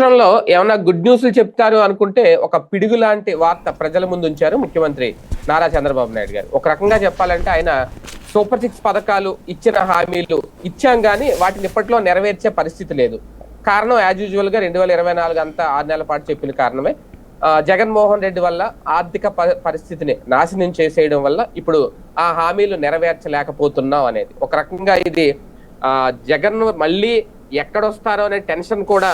సంవత్సరంలో ఏమైనా గుడ్ న్యూస్లు చెప్తారు అనుకుంటే ఒక పిడుగు లాంటి వార్త ప్రజల ముందు ఉంచారు ముఖ్యమంత్రి నారా చంద్రబాబు నాయుడు గారు. ఒక రకంగా చెప్పాలంటే ఆయన సూపర్ సిక్స్ పథకాలు ఇచ్చిన హామీలు ఇచ్చాం కానీ వాటిని ఇప్పట్లో నెరవేర్చే పరిస్థితి లేదు. కారణం యాజ్ యూజువల్గా రెండు వేల ఇరవై నాలుగు అంతా ఆరు నెలల పాటు చెప్పిన కారణమే. జగన్మోహన్ రెడ్డి వల్ల ఆర్థిక ప- పరిస్థితిని నాశనం చేసేయడం వల్ల ఇప్పుడు ఆ హామీలు నెరవేర్చలేకపోతున్నాం అనేది. ఒక రకంగా ఇది ఆ జగన్ మళ్ళీ ఎక్కడొస్తారో అనే టెన్షన్ కూడా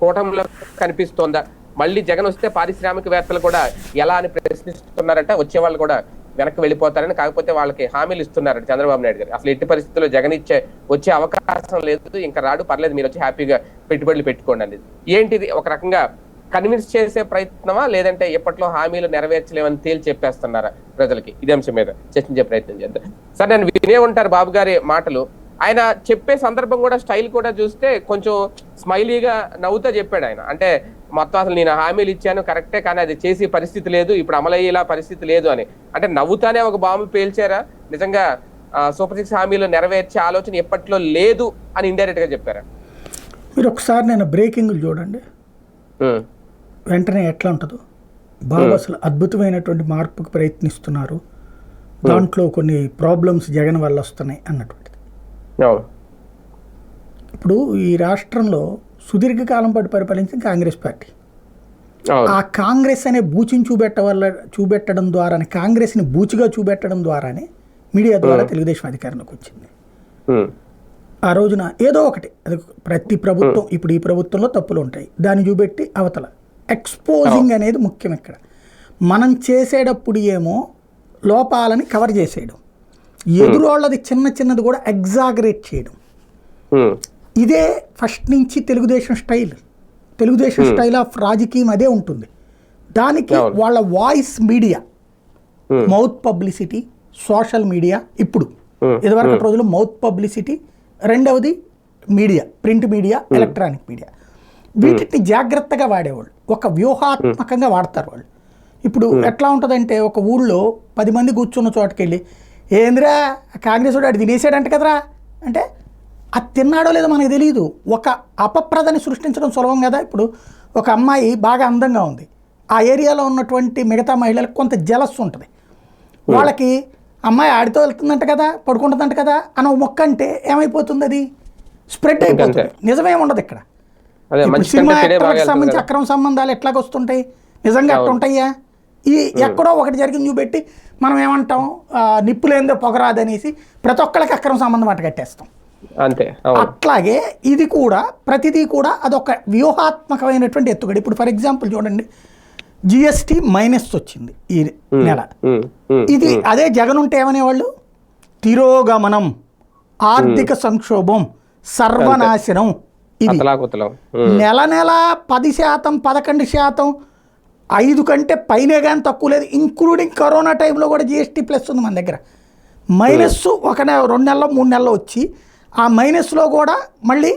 కూటమిలో కనిపిస్తోందా? మళ్ళీ జగన్ వస్తే పారిశ్రామికవేత్తలు కూడా ఎలా అని ప్రశ్నిస్తున్నారంటే. వచ్చే వాళ్ళు కూడా వెనక్కి వెళ్ళిపోతారని కాకపోతే వాళ్ళకి హామీలు ఇస్తున్నారట చంద్రబాబు నాయుడు గారు. అసలు ఎట్టి పరిస్థితుల్లో జగన్ ఇచ్చే వచ్చే అవకాశం లేదు ఇంకా రాడు పర్లేదు మీరు వచ్చి హ్యాపీగా పెట్టుబడులు పెట్టుకోండి అనేది. ఏంటిది? ఒక రకంగా కన్విన్స్ చేసే ప్రయత్నమా? లేదంటే ఎప్పట్లో హామీలు నెరవేర్చలేమని తేల్చి చెప్పేస్తున్నారా ప్రజలకి? ఇదే అంశం మీద చర్చించే ప్రయత్నం చేద్దాం. సరే నేను వినే ఉంటారు బాబు గారి మాటలు. ఆయన చెప్పే సందర్భం కూడా స్టైల్ కూడా చూస్తే కొంచెం స్మైలీగా నవ్వుతా చెప్పాడు ఆయన. అంటే మొత్తం అసలు నేను హామీలు ఇచ్చాను కరెక్టే కానీ అది చేసే పరిస్థితి లేదు ఇప్పుడు అమలయ్యేలా పరిస్థితి లేదు అని. అంటే నవ్వుతానే ఒక బాంబు పేల్చారా? నిజంగా సూపర్ సిక్స్ హామీలు నెరవేర్చే ఆలోచన ఎప్పట్లో లేదు అని ఇండైరెక్ట్గా చెప్పారా? మీరు ఒకసారి నేను బ్రేకింగ్లు చూడండి. వెంటనే ఎట్లా ఉంటుందో. బాబు అసలు అద్భుతమైనటువంటి మార్పుకు ప్రయత్నిస్తున్నారు. దాంట్లో కొన్ని ప్రాబ్లమ్స్ జగన్ వల్ల వస్తున్నాయి అన్నటువంటిది అవును ఇప్పుడు ఈ రాష్ట్రంలో సుదీర్ఘకాలం పాటు పరిపాలించిన కాంగ్రెస్ పార్టీ. ఆ కాంగ్రెస్ అనే బూచిని చూపెట్ట వల్ల చూపెట్టడం ద్వారానే కాంగ్రెస్ని బూచిగా చూపెట్టడం ద్వారానే మీడియా ద్వారా తెలుగుదేశం అధికారంలోకి వచ్చింది. ఆ రోజున ఏదో ఒకటి అది ప్రతి ప్రభుత్వం ఇప్పుడు ఈ ప్రభుత్వంలో తప్పులు ఉంటాయి. దాన్ని చూపెట్టి అవతల. ఎక్స్పోజింగ్ అనేది ముఖ్యం ఇక్కడ. మనం చేసేటప్పుడు ఏమో లోపాలని కవర్ చేసేయడం. ఎదురోళ్ళది చిన్న చిన్నది కూడా ఎగ్జాగరేట్ చేయడం. ఇదే ఫస్ట్ నుంచి Telugu Desam style Telugu Desam style of రాజకీయం అదే ఉంటుంది. దానికి. వాళ్ళ voice media. Mouth publicity social media ఇప్పుడు. ఇదివరకు రోజులు మౌత్ పబ్లిసిటీ రెండవది media print media electronic media వీటిని జాగ్రత్తగా వాడేవాళ్ళు. ఒక వ్యూహాత్మకంగా వాడతారు వాళ్ళు. ఇప్పుడు ఎట్లా ఉంటుందంటే ఒక ఊళ్ళో పది మంది కూర్చున్న చోటుకి వెళ్ళి ఏందిరా కాంగ్రెస్ వాడు తినేసాడంట కదరా? అంటే అది తిన్నాడో లేదో మనకు తెలియదు ఒక అపప్రదని సృష్టించడం సులభం కదా? ఇప్పుడు ఒక అమ్మాయి బాగా అందంగా ఉంది. ఆ ఏరియాలో ఉన్నటువంటి మిగతా మహిళలకు కొంత జలస్సు ఉంటుంది. వాళ్ళకి అమ్మాయి ఆడితో వెళ్తుందంట కదా? పడుకుంటుందంట కదా? అని ఒక మొక్క అంటే ఏమైపోతుంది అది? స్ప్రెడ్ అయిపోతుంది. నిజమేం ఉండదు ఇక్కడ. సినిమా యాక్టర్లకు సంబంధించి. అక్రమ సంబంధాలు ఎట్లాగ వస్తుంటాయి నిజంగా అట్లా ఉంటాయా ఈ ఎక్కడో ఒకటి జరిగింది చూపెట్టి మనం ఏమంటాం ఆ, నిప్పులేందో పొగరాదనేసి ప్రతి ఒక్కరికి అక్రమ సంబంధం అట్ట కట్టేస్తాం. అంతే అట్లాగే ఇది కూడా ప్రతిదీ కూడా అదొక వ్యూహాత్మకమైనటువంటి ఎత్తుగడ. ఇప్పుడు ఫర్ ఎగ్జాంపుల్ చూడండి జిఎస్టీ మైనస్ వచ్చింది ఈ నెల. ఇది అదే జగన్ ఉంటే ఏమనేవాళ్ళు? తిరోగమనం ఆర్థిక సంక్షోభం సర్వనాశనం ఇది. నెల నెల పది శాతం పదకొండు శాతం ఐదు కంటే పైనే కానీ తక్కువ లేదు ఇంక్లూడింగ్ కరోనా టైంలో కూడా జిఎస్టీ ప్లస్ ఉంది మన దగ్గర. మైనస్ ఒక నెల రెండు నెలలో మూడు నెలలు వచ్చి ఆ మైనస్లో కూడా మళ్ళీ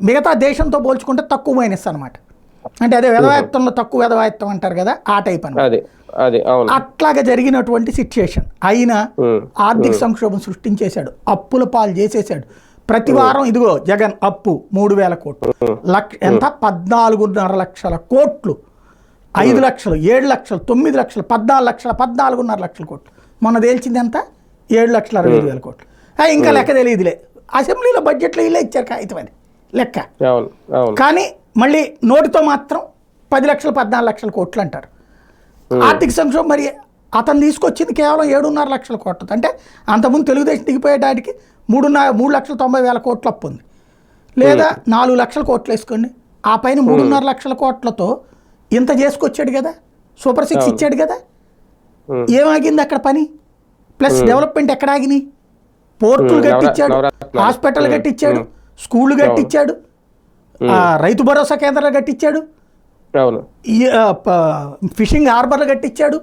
మిగతా దేశంతో పోల్చుకుంటే తక్కువ మైనస్ అనమాట అంటే అదే వెధవాయత్తంలో తక్కువ వెధవాయత్తం అంటారు కదా ఆ టైప్ అనమాట అవును. అట్లాగా జరిగినటువంటి సిచ్యుయేషన్ అయినా ఉమ్, ఆర్థిక సంక్షోభం సృష్టించేశాడు అప్పుల పాలు చేసేసాడు ప్రతి వారం ఇదిగో జగన్ అప్పు మూడు వేల కోట్లు. లక్ష ఎంత? పద్నాలుగున్నర లక్షల కోట్లు. ఐదు లక్షలు ఏడు లక్షలు తొమ్మిది లక్షలు పద్నాలుగు లక్షల పద్నాలుగున్నర లక్షల కోట్లు. మొన్న తేల్చింది ఎంత? ఏడు లక్షల అరవై ఐదు వేల కోట్లు. ఇంకా లెక్క తెలియదులే. అసెంబ్లీలో బడ్జెట్లో ఇలా ఇచ్చారు కాగితం అది లెక్క. కానీ మళ్ళీ నోటితో మాత్రం పది లక్షలు పద్నాలుగు లక్షల కోట్లు అంటారు. ఆర్థిక సంక్షోభం మరి అతను తీసుకొచ్చింది కేవలం ఏడున్నర లక్షల కోట్లు అంటే అంతకుముందు తెలుగుదేశం దిగిపోయేటానికి మూడున్నర మూడు లక్షల తొంభై వేల కోట్లు అప్పు ఉంది లేదా నాలుగు లక్షల కోట్లు వేసుకోండి. ఆ పైన మూడున్నర లక్షల కోట్లతో ఇంత చేసుకొచ్చాడు కదా? సూపర్ సిక్స్ ఇచ్చాడు కదా. ఏమాగింది అక్కడ పని? ప్లస్ డెవలప్మెంట్ ఎక్కడ ఆగినాయి పోర్టులు కట్టించాడు. హాస్పిటల్ కట్టించాడు. స్కూళ్ళు కట్టించాడు రైతు భరోసా కేంద్రాలు కట్టించాడు ఫిషింగ్ హార్బర్లు కట్టించాడు.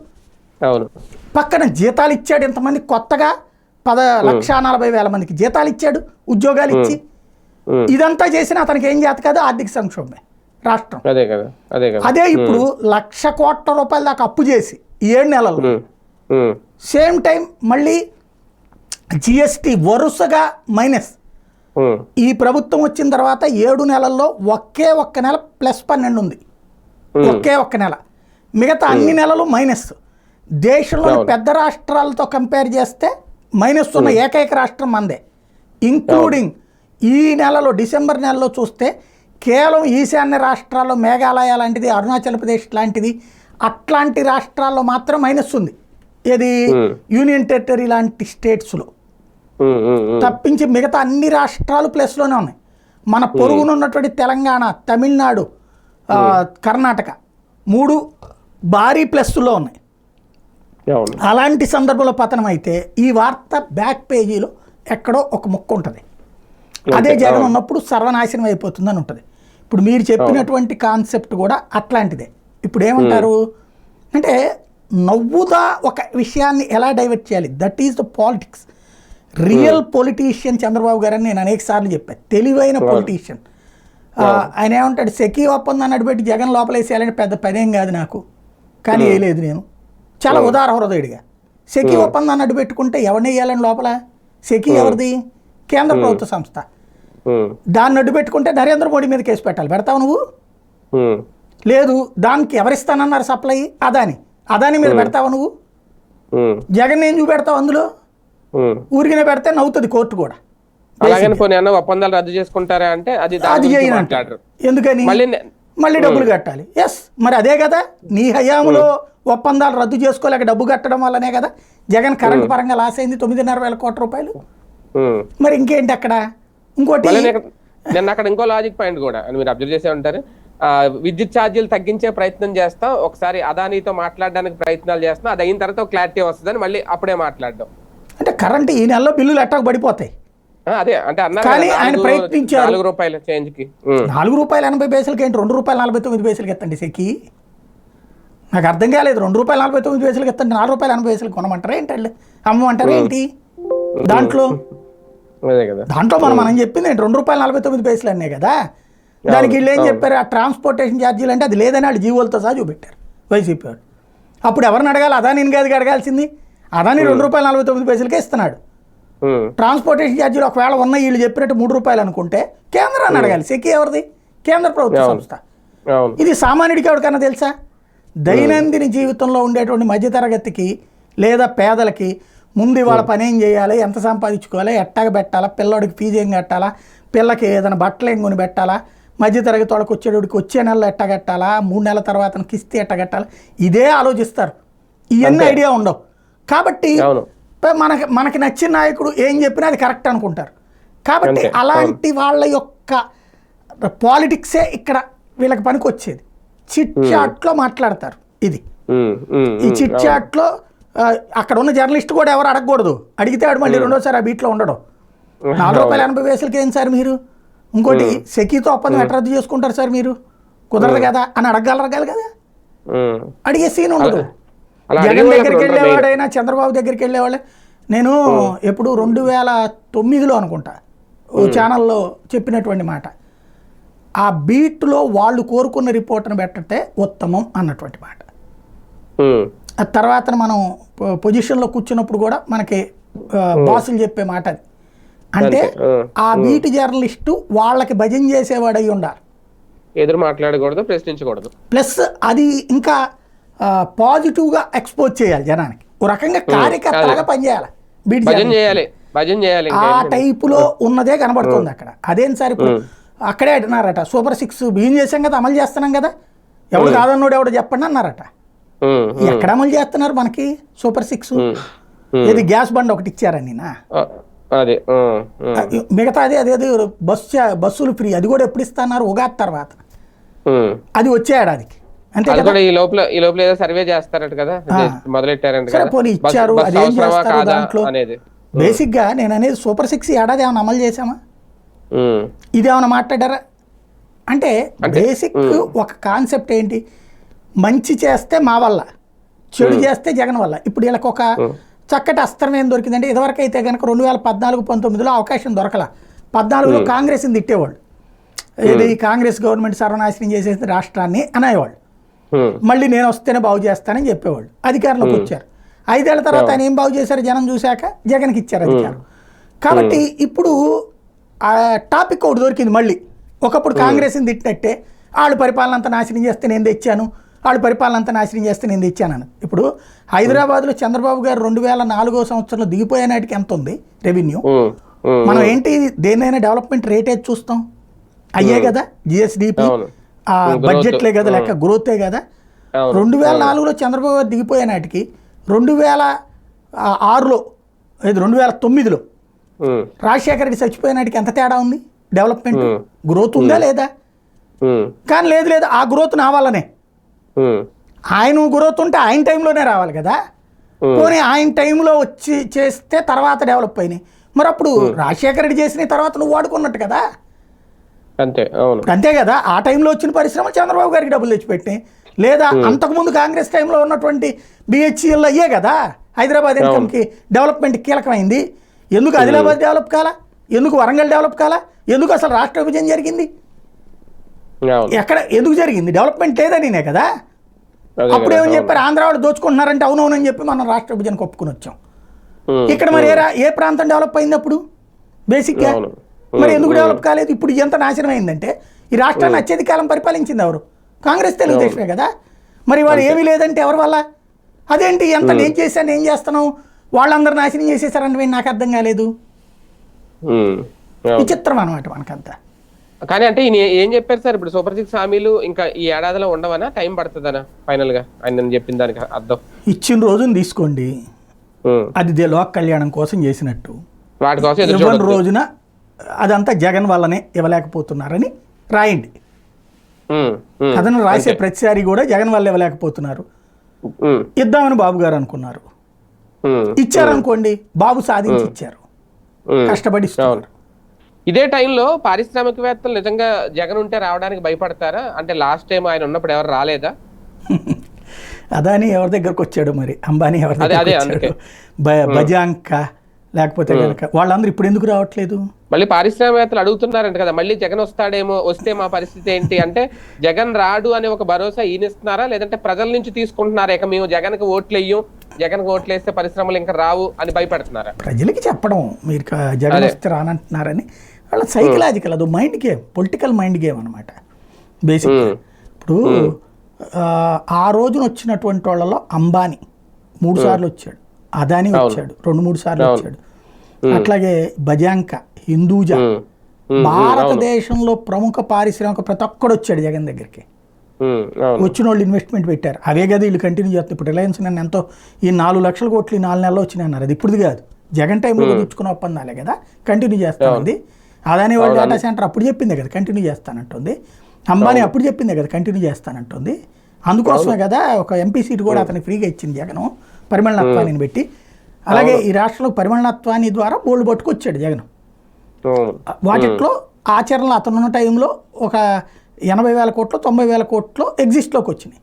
పక్కన జీతాలు ఇచ్చాడు ఇంతమంది కొత్తగా పద లక్ష నలభై వేల మందికి జీతాలు ఇచ్చాడు ఉద్యోగాలు ఇచ్చి. ఇదంతా చేసిన అతనికి ఏం చేత కాదు ఆర్థిక సంక్షోభమే. రాష్ట్రం. అదే కదా అదే కదా. అదే ఇప్పుడు లక్ష కోట్ల రూపాయల దాకా అప్పు చేసి ఏడు ఉమ్, సేమ్ టైం మళ్ళీ జిఎస్టీ వరుసగా మైనస్. ఈ ప్రభుత్వం వచ్చిన తర్వాత ఏడు నెలల్లో ఒకే ఒక్క నెల ప్లస్ పన్నెండు ఉంది. ఒకే ఒక్క నెల. మిగతా అన్ని నెలలు మైనస్. దేశంలోని పెద్ద రాష్ట్రాలతో కంపేర్ చేస్తే మైనస్ ఉన్న ఏకైక రాష్ట్రం మందే. ఇంక్లూడింగ్ ఈ నెలలో డిసెంబర్ నెలలో చూస్తే కేవలం ఈశాన్య రాష్ట్రాల్లో మేఘాలయ లాంటిది అరుణాచల్ ప్రదేశ్ లాంటిది అట్లాంటి రాష్ట్రాల్లో మాత్రం మైనస్ ఉంది. ఇది Hmm. యూనియన్ టెరిటరీ లాంటి స్టేట్స్లో. తప్పించి మిగతా అన్ని రాష్ట్రాలు ప్లస్లోనే ఉన్నాయి. మన పొరుగునున్నటువంటి తెలంగాణ తమిళనాడు కర్ణాటక మూడు భారీ ప్లస్లో ఉన్నాయి. అలాంటి సందర్భంలో పతనం అయితే ఈ వార్త బ్యాక్ పేజీలో ఎక్కడో ఒక ముక్క ఉంటుంది. అదే జగన్. ఉన్నప్పుడు సర్వనాశనం అయిపోతుందని ఉంటుంది. ఇప్పుడు మీరు చెప్పినటువంటి కాన్సెప్ట్ కూడా అట్లాంటిదే. ఇప్పుడు ఏమంటారు? అంటే నవ్వుదా ఒక విషయాన్ని ఎలా డైవర్ట్ చేయాలి? That is the politics. Real politician Chandrababu garu అని నేను అనేక సార్లు చెప్పాను తెలివైన పొలిటీషియన్. ఆయన ఏమంటాడు? సెకీ ఒప్పందాన్ని నడిపెట్టి జగన్ లోపలేసేయాలని పెద్ద పదేం కాదు నాకు. కానీ వేయలేదు నేను. చాలా ఉదార హృదయుడిగా. సెకీ ఒప్పందాన్ని అడ్డు పెట్టుకుంటే ఎవరిని వేయాలని లోపల? సెకీ ఎవరిది? కేంద్ర ప్రభుత్వ సంస్థ. దాన్ని అడ్డు పెట్టుకుంటే నరేంద్ర మోడీ మీద కేసు పెట్టాలి. పెడతావు నువ్వు? లేదు దానికి ఎవరిస్తానన్నారు సప్లై? అదాని. అదాని మీద పెడతావు నువ్వు? జగన్ ఏం చూపెడతావు అందులో? ఉమ్. ఊరికినే పెడితే నవ్వుతుంది కోర్టు కూడా. అలాగని పోనీ అన్న ఒప్పందాలు రద్దు చేసుకుంటారా అంటే అది ఎందుకని? మళ్ళీ మళ్ళీ డబ్బులు కట్టాలి. ఎస్ మరి అదే కదా? నీ హయాంలో ఒప్పందాలు రద్దు చేసుకోలేక డబ్బు కట్టడం వల్లనే కదా? జగన్ కరెంట్ పరంగా లాస్ అయింది తొమ్మిదిన్నర వేల కోట్ల రూపాయలు. మరి ఇంకేంటి అక్కడ? ఇంకోటి నేను- అక్కడ ఇంకో లాజిక్ పాయింట్ కూడా అని మీరు అబ్జర్వ్ చేసే ఉంటారు. విద్యుత్ ఛార్జీలు తగ్గించే ప్రయత్నం చేస్తాం ఒకసారి అదానితో మాట్లాడడానికి ప్రయత్నాలు చేస్తాం అది అయిన తర్వాత క్లారిటీ వస్తుందని మళ్ళీ అప్పుడే మాట్లాడడం. అంటే కరెంట్ ఈ నెలలో బిల్లులు ఎట్టకు పడిపోతాయి? అదే అంటే అన్నారు కానీ ఆయన నాలుగు- ప్రయత్నించారు. నాలుగు రూపాయల చేంజ్కి. ఉమ్, నాలుగు రూపాయలు ఎనభై పైసలకి ఏంటి? రెండు రూపాయలు నలభై తొమ్మిది పైసలకి ఎత్తండి సెక్కి. నాకు అర్థం కాలేదు. రెండు రూపాయలు నలభై తొమ్మిది పైసలకి ఎత్తండి నాలుగు రూపాయలు ఎనభై పైసలకి కొనమంటారా ఏంటి వాళ్ళు? అమ్మమంటారా ఏంటి? దాంట్లో దాంట్లో మనం మనం చెప్పింది ఏంటి? రెండు రూపాయలు నలభై తొమ్మిది పైసలు అనే కదా? దానికి వీళ్ళు ఏం చెప్పారు? ఆ ట్రాన్స్పోర్టేషన్ ఛార్జీలు అంటే అది లేదని వాళ్ళు జీవోలతో సహా చూపెట్టారు వైసీపీ అప్పుడు ఎవరిని అడగాలి? అదాని కాదు అడగాల్సింది. అదాని రెండు రూపాయలు నలభై తొమ్మిది పైసలకే ఇస్తున్నాడు. ట్రాన్స్పోర్టేషన్ ఛార్జీలు ఒకవేళ ఉన్న వీళ్ళు చెప్పినట్టు మూడు రూపాయలు అనుకుంటే కేంద్రాన్ని అడగాలి. సెకి ఎవరిది? కేంద్ర ప్రభుత్వ. సంస్థ. ఇది సామాన్యుడికి ఎవరికైనా తెలుసా? దైనందిన జీవితంలో ఉండేటువంటి మధ్యతరగతికి లేదా పేదలకి ముందు ఇవాళ పని ఏం చేయాలి? ఎంత సంపాదించుకోవాలి? ఎట్టగ పెట్టాలా? పిల్లోడికి ఫీజు ఏం కట్టాలా? పిల్లకి ఏదైనా బట్టలు ఏం కొని పెట్టాలా? మధ్యతరగతి వాళ్ళకి వచ్చేటోడికి వచ్చే నెలలో ఎట్టగట్టాలా మూడు నెలల తర్వాత కిస్తీ ఎట్టగట్టాలా ఇదే ఆలోచిస్తారు. ఇవన్నీ. ఐడియా ఉండవు. కాబట్టి మనకి మనకి నచ్చిన నాయకుడు ఏం చెప్పినా అది కరెక్ట్ అనుకుంటారు. కాబట్టి. అలాంటి వాళ్ళ యొక్క పాలిటిక్సే ఇక్కడ వీళ్ళకి పనికి వచ్చేది చిట్ చాట్లో మాట్లాడతారు. ఇది. ఈ చిట్ చాట్లో అక్కడ ఉన్న జర్నలిస్ట్ కూడా ఎవరు అడగకూడదు. అడిగితే వాడు మళ్ళీ రెండోసారి ఆ బీట్లో ఉండడం. నాలుగు రూపాయల ఎనభై పైసలకి ఏం సార్ మీరు. ఇంకోటి సెకీతో ఒప్పందం ఎట్లా రద్దు చేసుకుంటారు సార్ మీరు? కుదరదు కదా? అని అడగలరగాలి కదా. అడిగే సీన్ ఉండదు. జగన్ దగ్గరికి వెళ్ళేవాడైనా చంద్రబాబు దగ్గరికి వెళ్ళేవాళ్ళే. నేను ఎప్పుడు రెండు వేల తొమ్మిదిలో అనుకుంటా. ఓ ఛానల్లో చెప్పినటువంటి మాట. ఆ బీట్లో వాళ్ళు కోరుకున్న రిపోర్ట్ను పెట్టటే ఉత్తమం అన్నటువంటి మాట. తర్వాత మనం పొజిషన్లో కూర్చున్నప్పుడు కూడా మనకి బాసులు చెప్పే మాట అది. అంటే ఆ, బీట్ జర్నలిస్టు వాళ్ళకి భజన చేసేవాడు అయి ఉండాలి. ఎదురు మాట్లాడకూడదు ప్రశ్నించకూడదు. ప్లస్ అది ఇంకా పాజిటివ్గా ఎక్స్పోజ్ చేయాలి జనానికి. ఓ రకంగా కార్యకర్తలాగా పనిచేయాలి. బీట్ భజన. చేయాలి భజన చేయాలి ఆ టైపులో ఉన్నదే కనబడుతుంది అక్కడ. అదేం సార్ ఇప్పుడు అక్కడే అంటున్నారట సూపర్ సిక్స్ బియ్యం చేసాం కదా అమలు చేస్తున్నాం కదా. ఎవడు కాదన్నోడు ఎవడు చెప్పండి అన్నారట. ఎక్కడ అమలు చేస్తున్నారు మనకి? Super six. ఇది గ్యాస్ బండ్ ఒకటి ఇచ్చారని నా ఆ, అదే అదేది బస్సు బస్సులు ఫ్రీ. అది కూడా ఎప్పుడు ఇస్తున్నారు? ఉగాది తర్వాత. అది వచ్చే ఏడాదికి. అది కూడా ఈ లోపల ఈ లోపల ఏదో సర్వే చేస్తారట కదా? మొదలెట్టారంట సరే పోనీ ఇచ్చారు. అదేం అవసరమా చేస్తారు దాంట్లో? అనేది. బేసిక్గా నేను అనేది సూపర్ సిక్స్ ఏడాది ఏమైనా అమలు చేసామా ఏమైనా మాట్లాడారా? అంటే బేసిక్ ఒక కాన్సెప్ట్ ఏంటి? మంచి చేస్తే మా వల్ల చెడు చేస్తే జగన్ వల్ల. ఇప్పుడు వీళ్ళకి ఒక చక్కటి అస్త్రం ఏం దొరికిందంటే ఇదివరకు అయితే కనుక రెండు వేల పద్నాలుగు పంతొమ్మిదిలో అవకాశం దొరకల. పద్నాలుగులో కాంగ్రెస్ని తిట్టేవాళ్ళు. ఇది కాంగ్రెస్ గవర్నమెంట్ సర్వనాశనం చేసేసి రాష్ట్రాన్ని అనేవాళ్ళు. మళ్ళీ నేను వస్తేనే బాగు చేస్తానని చెప్పేవాళ్ళు. అధికారంలోకి వచ్చారు. ఐదేళ్ళ తర్వాత ఆయన ఏం బాగు చేశారు? జనం చూశాక జగన్కి ఇచ్చారు అధికారం. కాబట్టి ఇప్పుడు ఆ టాపిక్ ఒకటి దొరికింది మళ్ళీ. ఒకప్పుడు కాంగ్రెస్ని తిట్టినట్టే వాళ్ళు పరిపాలన అంతా నాశనం చేస్తే నేను తెచ్చాను. వాళ్ళు పరిపాలన అంతా నాశనం చేస్తే నేను తెచ్చానని. ఇప్పుడు హైదరాబాద్లో చంద్రబాబు గారు రెండు వేల నాలుగో సంవత్సరంలో దిగిపోయే నాటికి ఎంత ఉంది రెవెన్యూ? మనం ఏంటి దేన్నైనా డెవలప్మెంట్ రేటే చూస్తాం. అయ్యే కదా? జిఎస్డిపి. బడ్జెట్లే కదా లెక్క గ్రోతే కదా. రెండు వేల నాలుగులో చంద్రబాబు గారు దిగిపోయే నాటికి రెండు వేల ఆరులో ఇది రెండు వేల తొమ్మిదిలో రాజశేఖర రెడ్డి చచ్చిపోయే నాటికి ఎంత తేడా ఉంది? డెవలప్మెంట్. గ్రోత్ ఉందా లేదా? కానీ లేదు లేదు ఆ గ్రోత్ నా వల్లనే. ఆయన గ్రోత్ ఉంటే ఆయన టైంలోనే రావాలి కదా. పోనీ ఆయన టైంలో వచ్చి చేస్తే తర్వాత డెవలప్ అయినాయి. మరి అప్పుడు రాజశేఖర రెడ్డి చేసిన తర్వాత నువ్వు వాడుకున్నట్టు కదా? అంతే అవును. అంతే కదా? ఆ టైంలో వచ్చిన పరిశ్రమలు చంద్రబాబు గారికి డబ్బులు తెచ్చిపెట్టినాయి. లేదా అంతకుముందు కాంగ్రెస్ టైంలో ఉన్నటువంటి బిహెచ్ఎల్ అయ్యే కదా? హైదరాబాద్ ఇన్కమ్కి డెవలప్మెంట్ కీలకమైంది. ఎందుకు ఆదిలాబాద్ డెవలప్ కాలా? ఎందుకు వరంగల్ డెవలప్ కాలా? ఎందుకు అసలు రాష్ట్ర విభజన జరిగింది? ఎక్కడ ఎందుకు జరిగింది? డెవలప్మెంట్ లేదనినే కదా? అప్పుడు ఏమని. చెప్పారు? ఆంధ్ర వాళ్ళు దోచుకుంటున్నారంటే అవునవునని చెప్పి మనం రాష్ట్ర విభజనకు ఒప్పుకుని వచ్చాం. ఇక్కడ మరి ఏ రా- ఏ ప్రాంతం డెవలప్ అయింది అప్పుడు? బేసిక్గా. మరి ఎందుకు డెవలప్ కాలేదు? ఇప్పుడు ఎంత నాశనం అయిందంటే ఈ రాష్ట్రాన్ని అత్యధిక కాలం పరిపాలించింది ఎవరు? కాంగ్రెస్ తెలుగుదేశమే కదా? మరి వాడు ఏమీ లేదంటే ఎవరి వల్ల? అదేంటి ఎంత నేను చేశాను ఏం చేస్తున్నావు? వాళ్ళందరూ నాశనం చేసేసారంటే నాకు అర్థం కాలేదు. విచిత్రం అనమాట మనకంతా. కానీ అంటే ఈయన ఏం చెప్పారు సార్? ఇప్పుడు సూపర్ సిక్స్ హామీలు ఇంకా ఈ ఏడాదిలో ఉండవనా? టైం పడుతుందనా? ఫైనల్గా ఆయన చెప్పిన దానికి అర్థం. ఇచ్చిన రోజున తీసుకోండి. అది లోక్ కళ్యాణం కోసం చేసినట్టు. వాటి కోసం. రోజున అదంతా జగన్ వల్లనే ఇవ్వలేకపోతున్నారని రాయండి. కథను రాసే. ప్రతిసారి కూడా జగన్ వల్ల ఇవ్వలేకపోతున్నారు. ఇద్దామని బాబు గారు అనుకున్నారు. ఇచ్చారనుకోండి బాబు సాధించి ఇచ్చారు. కష్టపడి ఇస్తున్నారు. ఇదే టైంలో పారిశ్రామికవేత్తలు నిజంగా జగన్ ఉంటే రావడానికి భయపడతారా? అంటే లాస్ట్ టైం ఆయన ఉన్నప్పుడు ఎవరు రాలేదా? అదాని ఎవరి దగ్గరకు వచ్చాడు మరి? అంబానీ ఎవరి దగ్గరకు అదే, వచ్చాడు? బజాంక లేకపోతే కనుక వాళ్ళందరూ ఇప్పుడు ఎందుకు రావట్లేదు? మళ్ళీ పారిశ్రామికవేత్తలు అడుగుతున్నారంట కదా మళ్ళీ జగన్ వస్తాడేమో వస్తే మా పరిస్థితి ఏంటి? అంటే జగన్ రాడు అనే ఒక భరోసా ఈయనిస్తున్నారా? లేదంటే ప్రజల నుంచి తీసుకుంటున్నారా? ఇక మేము జగన్కి ఓట్లు వెయ్యం జగన్కి ఓట్లు వేస్తే పరిశ్రమలు ఇంకా రావు అని భయపడుతున్నారా? ప్రజలకి చెప్పడం మీరు జగన్. వస్తే రానంటున్నారని వాళ్ళ సైకలాజికల్ అది mind game political mind game అనమాట బేసిక్ ఇప్పుడు ఆ, ఆ రోజున వచ్చినటువంటి వాళ్ళలో అంబానీ మూడు సార్లు వచ్చాడు. అదాని వచ్చాడు. రెండు మూడు సార్లు. వచ్చాడు. అట్లాగే బజాంక హిందూజా. భారతదేశంలో ప్రముఖ పారిశ్రామిక ప్రతి ఒక్కడు వచ్చాడు జగన్ దగ్గరికి. వచ్చిన వాళ్ళు ఇన్వెస్ట్మెంట్ పెట్టారు. అవే కదా వీళ్ళు కంటిన్యూ చేస్తారు ఇప్పుడు రిలయన్స్ నన్ను ఎంతో ఈ నాలుగు లక్షల కోట్లు ఈ నాలుగు నెలలు వచ్చినాయి అన్నారు. అది ఇప్పుడుది కాదు. జగన్ టైంలో తెచ్చుకున్న ఒప్పందాలే కదా. కంటిన్యూ చేస్తానంది అదాని వాళ్ళ డేటా సెంటర్ అప్పుడు చెప్పిందే కదా కంటిన్యూ చేస్తానంటుంది. అంబానీ అప్పుడు చెప్పిందే కదా కంటిన్యూ చేస్తానంటుంది. అందుకోసమే కదా ఒక ఎంపీ సీట్ కూడా అతనికి ఫ్రీగా ఇచ్చింది జగన్ పరిమళనత్వాన్ని పెట్టి. అలాగే ఈ రాష్ట్రంలో పరిమళనత్వాన్ని ద్వారా బోల్డ్ పట్టుకొచ్చాడు జగన్. వాటిట్లో ఆచరణలో అతను ఉన్న టైంలో ఒక ఎనభై వేల కోట్లు తొంభై వేల కోట్లు ఎగ్జిస్ట్లోకి వచ్చినాయి.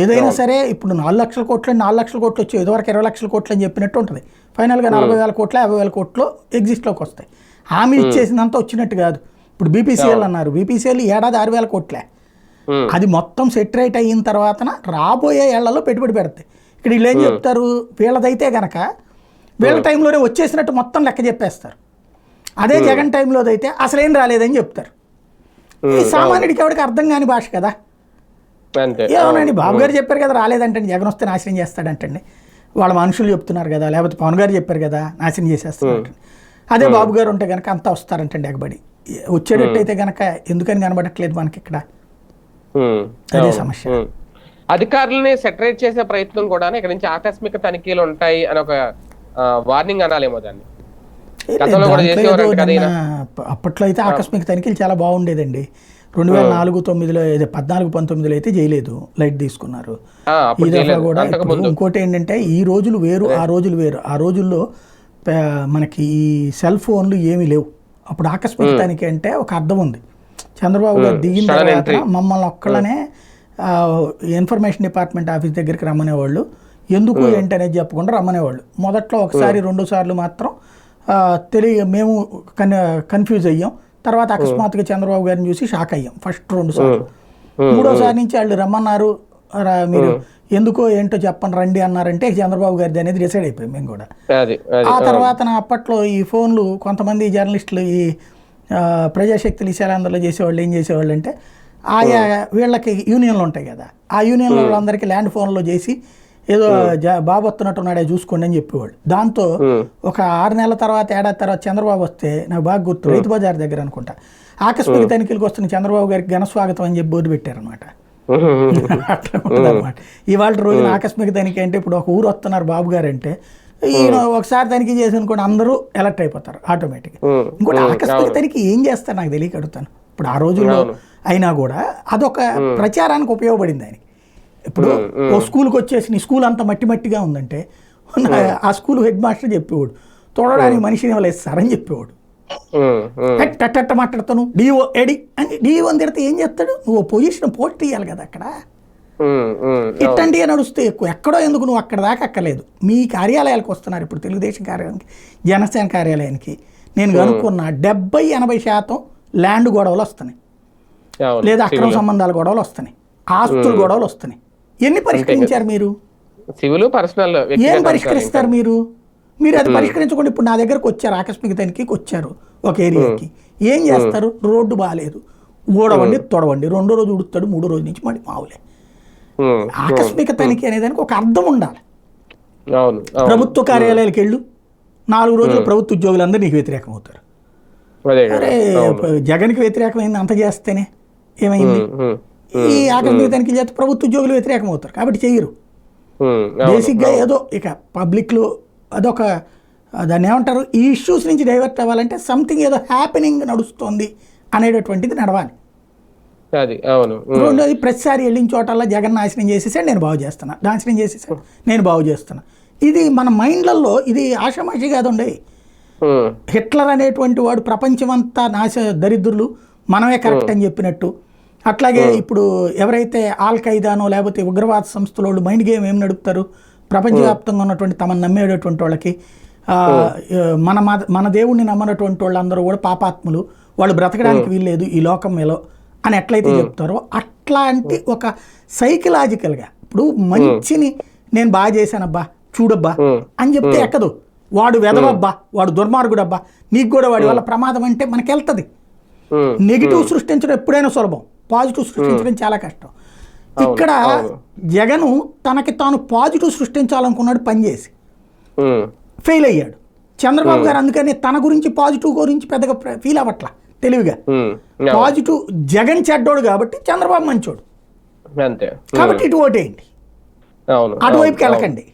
ఏదైనా సరే ఇప్పుడు నాలుగు లక్షల కోట్లు నాలుగు లక్షల కోట్లు వచ్చి ఇదివరకు ఇరవై లక్షల కోట్లు అని చెప్పినట్టు ఉంటుంది. ఫైనల్గా నలభై వేల కోట్లు యాభై వేల కోట్లు ఎగ్జిస్ట్లోకి వస్తాయి. హామీ ఇచ్చేసినంత వచ్చినట్టు కాదు. ఇప్పుడు బీపీసీఎల్ అన్నారు. బీపీసీఎల్ ఏడాది ఆరు వేల కోట్లే. అది మొత్తం సెటరేట్ అయిన తర్వాతన రాబోయే ఏళ్ళలో పెట్టుబడి పెడతాయి. ఇక్కడ వీళ్ళు ఏం చెప్తారు? వీళ్ళదైతే గనక వీళ్ళ టైంలోనే వచ్చేసినట్టు మొత్తం లెక్క చెప్పేస్తారు. అదే జగన్ టైంలోదైతే అసలేం రాలేదని చెప్తారు. ఈ సామాన్యుడికి ఎవరికి అర్థం కాని భాష కదా. ఏమోనండి బాబు గారు చెప్పారు కదా రాలేదంటండి. జగన్ వస్తే నాశనం చేస్తాడంటండి. వాళ్ళ మనుషులు చెప్తున్నారు కదా లేకపోతే పవన్ గారు చెప్పారు కదా నాశనం చేసేస్తాడు అదే బాబు గారు ఉంటే కనుక అంతా వస్తారంటండి ఎగబడి. వచ్చేటట్టయితే కనుక ఎందుకని కనబడట్లేదు మనకి ఇక్కడ అదే సమస్య. అధికారులని సెటరేట్ చేసే ప్రయత్నం కూడా ఇక్కడ నుంచి ఆకస్మిక తనిఖీలు ఉంటాయి అని ఒక వార్నింగ్ అనాలేమో దాన్ని. అప్పట్లో అయితే ఆకస్మిక తనిఖీలు చాలా బాగుండేదండి. రెండు వేల నాలుగు తొమ్మిదిలో ఏదో పద్నాలుగు పంతొమ్మిదిలో అయితే చేయలేదు లైట్ తీసుకున్నారు. ఈ దఫా. కూడా ఇంకోటి ఏంటంటే ఈ రోజులు వేరు ఆ రోజులు వేరు. ఆ రోజుల్లో మనకి ఈ సెల్ ఫోన్లు ఏమీ లేవు. అప్పుడు ఆకస్మిక తనిఖీ అంటే ఒక అర్థం ఉంది. చంద్రబాబు గారు దిగిన తర్వాత. మమ్మల్ని ఒక్కళ్ళనే ఇన్ఫర్మేషన్ డిపార్ట్మెంట్ ఆఫీస్ దగ్గరికి రమ్మనేవాళ్ళు. ఎందుకు ఏంటి అనేది చెప్పకుండా రమ్మనేవాళ్ళు. మొదట్లో ఒకసారి రెండు సార్లు మాత్రం తెలియ మేము కన్ కన్ఫ్యూజ్ అయ్యాం. తర్వాత అకస్మాత్తుగా చంద్రబాబు గారిని చూసి షాక్ అయ్యాం. ఫస్ట్ రెండు సార్లు. మూడోసారి నుంచి వాళ్ళు రమ్మన్నారు. మీరు ఎందుకో ఏంటో చెప్పండి రండి అన్నారంటే చంద్రబాబు గారిది అనేది డిసైడ్ అయిపోయింది మేము కూడా. ఆ తర్వాత నా అప్పట్లో ఈ ఫోన్లు కొంతమంది జర్నలిస్టులు ఈ ఆ, ప్రజాశక్తి విశాలాంధ్రలో చేసేవాళ్ళు ఏం చేసేవాళ్ళు అంటే ఆయా వీళ్ళకి యూనియన్లు ఉంటాయి కదా ఆ యూనియన్లో వాళ్ళందరికీ ల్యాండ్ ఫోన్లో చేసి ఏదో బాబు వస్తున్నట్టున్నాడే చూసుకోండి అని చెప్పేవాళ్ళు. దాంతో ఒక ఆరు నెలల తర్వాత ఏడాది తర్వాత చంద్రబాబు వస్తే నాకు బాగా గుర్తు రైతు బజార్ దగ్గర అనుకుంటా ఆకస్మిక తనిఖీలకు వస్తున్న చంద్రబాబు గారికి ఘన స్వాగతం అని చెప్పి బోర్డు పెట్టారనమాట అట్లా ఉంటుంది అనమాట ఇవాళ రోజున ఆకస్మిక తనిఖీ అంటే ఇప్పుడు ఒక ఊరు వస్తున్నారు బాబు గారు అంటే ఈయన ఒకసారి తనిఖీ చేసి అనుకోండి అందరూ ఎలక్ట్ అయిపోతారు ఆటోమేటిక్ ఇంకోటి ఆకస్మిక తనిఖీ ఏం చేస్తారు నాకు తెలియక అడుగుతాను. ఇప్పుడు ఆ రోజుల్లో అయినా కూడా అదొక ప్రచారానికి ఉపయోగపడింది ఆయనకి. ఇప్పుడు ఓ స్కూల్కి వచ్చేసి నీ స్కూల్ అంతా మట్టి మట్టిగా ఉందంటే ఆ స్కూల్ హెడ్ మాస్టర్ చెప్పేవాడు తోడడానికి మనిషిని ఇవ్వలేదు సార్ అని చెప్పేవాడు. ఉమ్, ఉమ్, టట్ట మాట్లాడతాను. డిఓ ఎడి అని డిఓ అని తిడితే ఏం చేస్తాడు? నువ్వు పొజిషన్ పోస్ట్ ఇవ్వాలి కదా అక్కడ. ఇట్లాంటివి నడుస్తే ఎక్కువ. ఎక్కడో ఎందుకు నువ్వు అక్కడ దాకా అక్కర్లేదు మీ కార్యాలయాలకు వస్తున్నారు ఇప్పుడు తెలుగుదేశం కార్యాలయానికి జనసేన కార్యాలయానికి. నేను కనుక్కున్న డెబ్బై ఎనభై శాతం ల్యాండ్ గొడవలు వస్తున్నాయి. లేదా అక్రమ సంబంధాల గొడవలు వస్తున్నాయి. ఆస్తుల గొడవలు వస్తున్నాయి. ఎన్ని పరిష్కరించారు మీరు? సివిల్ పర్సనల్ ఏం పరిష్కరిస్తారు మీరు? మీరు అది పరిష్కరించకుండా. ఇప్పుడు నా దగ్గరకు వచ్చారు ఆకస్మిక తనిఖీకి వచ్చారు ఒక ఏరియాకి. ఏం చేస్తారు? రోడ్డు బాగాలేదు ఊడవండి తొడవండి. రెండో రోజు ఉడుతాడు మూడో రోజు నుంచి మళ్ళీ మావులే. ఆకస్మిక తనిఖీ అనేదానికి ఒక అర్థం ఉండాలి. ప్రభుత్వ కార్యాలయాలకు వెళ్ళు. నాలుగు రోజులు ప్రభుత్వ ఉద్యోగులందరూ నీకు వ్యతిరేకం అవుతారు అరే జగన్కి వ్యతిరేకమైంది అంత చేస్తేనే ఏమైంది? ఈ ఆకస్మిక తనిఖీ చేస్తే ప్రభుత్వ ఉద్యోగులు వ్యతిరేకం అవుతారు కాబట్టి అవును. బేసిక్గా ఏదో ఇక పబ్లిక్లో అదొక దాన్ని ఏమంటారు? ఈ ఇష్యూస్ నుంచి డైవర్ట్ అవ్వాలంటే సంథింగ్ ఏదో హ్యాపెనింగ్ నడుస్తోంది అనేటటువంటిది నడవాలి. అది అవును. ఉమ్, రెండోది ప్రతిసారి వెళ్ళిన చోటల్లా జగన్ నాశనం చేసేసాడు నేను బాగు చేస్తున్నా. నాశనం చేసేసాడు నేను బాగు చేస్తున్నా. ఇది మన మైండ్లలో ఇది ఆషామాషి కాదుండే ఉమ్, హిట్లర్ అనేటువంటి వాడు ప్రపంచమంతా నాశ దరిద్రులు మనమే కరెక్ట్ అని చెప్పినట్టు. అట్లాగే ఇప్పుడు ఎవరైతే ఆల్ ఖైదానో లేకపోతే ఉగ్రవాద సంస్థల వాళ్ళు మైండ్ గేమ్ ఏం నడుపుతారు? ప్రపంచవ్యాప్తంగా ఉన్నటువంటి తమను నమ్మేటటువంటి వాళ్ళకి మన మన దేవుణ్ణి నమ్మనటువంటి వాళ్ళందరూ కూడా పాపాత్ములు. వాళ్ళు బ్రతకడానికి వీల్లేదు ఈ లోకం మేలో అని ఎట్లయితే చెప్తారో అట్లాంటి ఒక సైకలాజికల్గా ఇప్పుడు మంచిని నేను బాగా చేశానబ్బా చూడబ్బా అని చెప్తే ఎక్కదు. వాడు వెదవబ్బా వాడు దుర్మార్గుడబ్బా నీకు కూడా వాడి వల్ల ప్రమాదం అంటే మనకి వెళ్తుంది నెగిటివ్ సృష్టించడం ఎప్పుడైనా సులభం. పాజిటివ్ సృష్టించడం చాలా కష్టం. ఇక్కడ. జగను తనకి తాను పాజిటివ్ సృష్టించాలనుకున్నాడు పనిచేసి ఫెయిల్ అయ్యాడు. చంద్రబాబు గారు అందుకని తన గురించి పాజిటివ్ గురించి పెద్దగా ఫీల్ అవ్వట్లా తెలివిగా. పాజిటివ్ జగన్ చెడ్డోడు కాబట్టి చంద్రబాబు మంచోడు. కాబట్టి ఇటు ఓటేయండి. అటువైపుకి వెళ్ళకండి.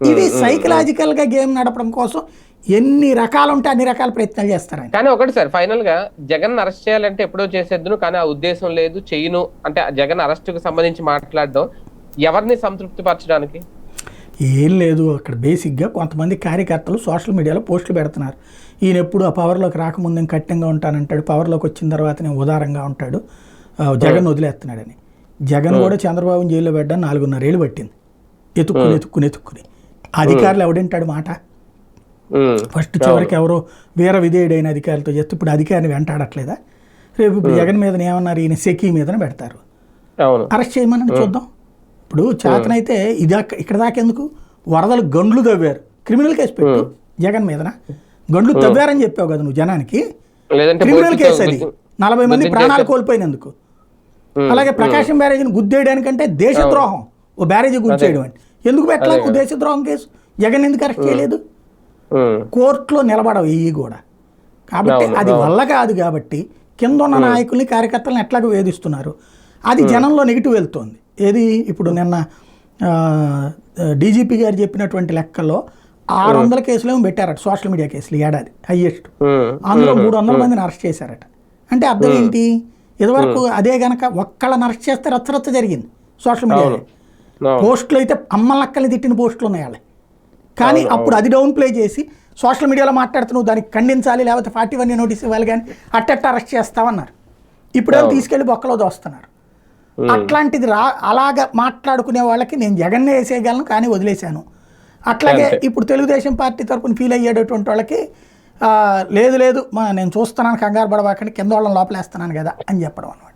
ఇది సైకలాజికల్గా గేమ్ నడపడం కోసం ఎన్ని రకాలు ఉంటే అన్ని రకాల ప్రయత్నాలు చేస్తారు కానీ ఒకటి సార్ ఫైనల్గా జగన్ అరెస్ట్ చేయాలంటే ఎప్పుడో చేసేద్దును కానీ ఆ ఉద్దేశం లేదు చెయ్యను అంటే జగన్ అరెస్ట్కు సంబంధించి మాట్లాడడం ఎవరిని సంతృప్తి పరచడానికి ఏం లేదు అక్కడ బేసిక్గా కొంతమంది కార్యకర్తలు సోషల్ మీడియాలో పోస్టులు పెడుతున్నారు. ఈయన ఎప్పుడు ఆ పవర్లోకి రాకముందు నేను కఠినంగా ఉంటానంటాడు పవర్లోకి వచ్చిన తర్వాత నేను ఉదారంగా ఉంటాడు. జగన్ వదిలేస్తున్నాడని. జగన్ కూడా చంద్రబాబుని జైల్లో పెట్టడం నాలుగున్నర ఏళ్ళు పట్టింది. ఎత్తుక్కుని ఎత్తుక్కుని ఎత్తుక్కుని అధికారులు ఎవడింటాడు మాట? ఫస్ట్ చివరికి ఎవరో వీర విధేయుడైన అధికారులతో చేస్తే ఇప్పుడు అధికారిని వెంటాడట్లేదా? రేపు ఇప్పుడు జగన్ మీద ఏమన్నారు ఈయన సెకీ మీదనే పెడతారు. అరెస్ట్ చేయమని చూద్దాం. ఇప్పుడు చేతనైతే ఇది ఇక్కడ దాకా ఎందుకు? వరదలు గండ్లు తవ్వారు. క్రిమినల్ కేసు పెట్టు జగన్ మీదన. గండ్లు తవ్వారని చెప్పావు కదా నువ్వు జనానికి. క్రిమినల్ కేసు అది. నలభై మంది ప్రాణాలు కోల్పోయినందుకు. అలాగే ప్రకాశం బ్యారేజీని గుద్దేయడానికంటే దేశద్రోహం. ఓ బ్యారేజీ గుద్దేయడం అంటే. ఎందుకు పెట్టలేదు దేశద్రోహం కేసు? జగన్ ఎందుకు అరెస్ట్ చేయలేదు? కోర్టులో నిలబడవు ఇవి కూడా. కాబట్టి అది వల్ల కాదు కాబట్టి కింద ఉన్న నాయకుల్ని కార్యకర్తలను ఎట్లాగో వేధిస్తున్నారు. అది జనంలో నెగిటివ్ వెళ్తోంది. ఏది ఇప్పుడు నిన్న డీజీపీ గారు చెప్పినటువంటి లెక్కల్లో ఆరు వందల కేసులు ఏమో పెట్టారట సోషల్ మీడియా కేసులు ఏడాది హైయెస్ట్. ఉమ్, అందులో మూడు వందల మందిని అరెస్ట్ చేశారట. అంటే అర్థం ఏంటి? ఇదివరకు అదే గనక ఒక్కళ్ళని అరెస్ట్ చేస్తే రచ్చరచ్చ జరిగింది సోషల్ మీడియాలో. అవును, పోస్టులు అయితే అమ్మలక్కల్ని తిట్టిన పోస్టులు ఉన్నాయి కానీ అప్పుడు అది డౌన్ ప్లే చేసి సోషల్ మీడియాలో మాట్లాడుతున్నావు దానికి ఖండించాలి లేకపోతే ఫార్టీ వన్ నోటీస్ ఇవ్వాలి కానీ అట్టట్ట అరెస్ట్ చేస్తామన్నారు ఇప్పుడేమో తీసుకెళ్ళి బొక్కలో దోస్తున్నారు. అట్లాంటిది రా అలాగ మాట్లాడుకునే వాళ్ళకి నేను జగన్నే వేసేయగలను కానీ వదిలేశాను. అట్లాగే ఇప్పుడు తెలుగుదేశం పార్టీ తరపున ఫీల్ అయ్యేటటువంటి వాళ్ళకి లేదు లేదు మా నేను చూస్తున్నాను కంగారు పడవాకండి కింద వాళ్ళని లోపలేస్తున్నాను కదా అని చెప్పడం అనమాట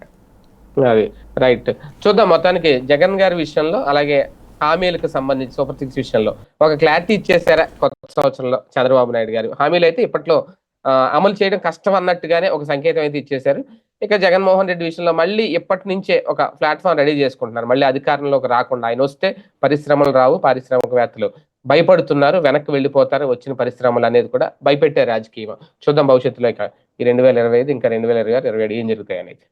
అది రైట్. చూద్దాం మొత్తానికి జగన్ గారి విషయంలో అలాగే హామీలకు సంబంధించి సూపర్ సిక్స్ విషయంలో ఒక క్లారిటీ ఇచ్చేసారా కొత్త సంవత్సరంలో చంద్రబాబు నాయుడు గారు? హామీలు అయితే ఇప్పట్లో అమలు చేయడం కష్టం అన్నట్టుగానే ఒక సంకేతం అయితే ఇచ్చేశారు. ఇక జగన్మోహన్ రెడ్డి విషయంలో మళ్ళీ ఇప్పటి నుంచే ఒక ప్లాట్ఫామ్ రెడీ చేసుకుంటున్నారు. మళ్ళీ అధికారంలోకి రాకుండా ఆయన వస్తే పరిశ్రమలు రావు పారిశ్రామికవేత్తలు భయపడుతున్నారు వెనక్కి వెళ్ళిపోతారు వచ్చిన పరిశ్రమలు అనేది కూడా భయపెట్టే రాజకీయం. చూద్దాం భవిష్యత్తులో ఇక ఈ రెండు వేల ఇరవై ఐదు ఇంకా రెండు వేల ఇరవై ఆరు ఇరవై ఏడు ఏం జరుగుతాయి అనేది